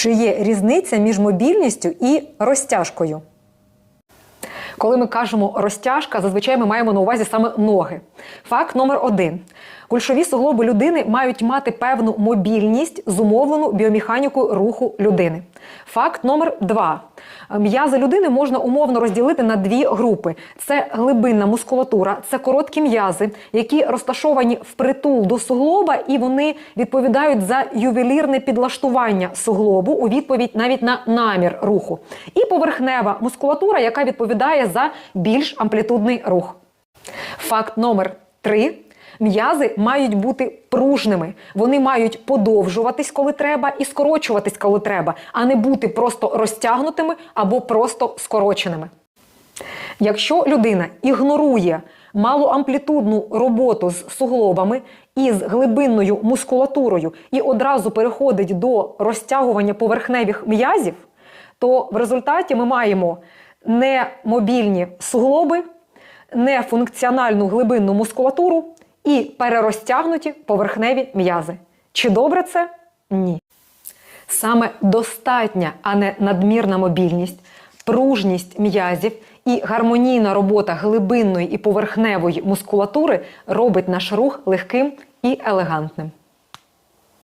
Чи є різниця між мобільністю і розтяжкою? Коли ми кажемо розтяжка, зазвичай ми маємо на увазі саме ноги. Факт номер один: кульшові суглоби людини мають мати певну мобільність, зумовлену біомеханікою руху людини. Факт номер два: м'язи людини можна умовно розділити на дві групи: це глибинна мускулатура, це короткі м'язи, які розташовані впритул до суглоба, і вони відповідають за ювелірне підлаштування суглобу у відповідь навіть на намір руху. І поверхнева мускулатура, яка відповідає за більш амплітудний рух. Факт номер три. М'язи мають бути пружними. Вони мають подовжуватись, коли треба, і скорочуватись, коли треба, а не бути просто розтягнутими або просто скороченими. Якщо людина ігнорує малоамплітудну роботу з суглобами і з глибинною мускулатурою і одразу переходить до розтягування поверхневих м'язів, то в результаті ми маємо немобільні суглоби, нефункціональну глибинну мускулатуру і перерозтягнуті поверхневі м'язи. Чи добре це? Ні. Саме достатня, а не надмірна мобільність, пружність м'язів і гармонійна робота глибинної і поверхневої мускулатури робить наш рух легким і елегантним.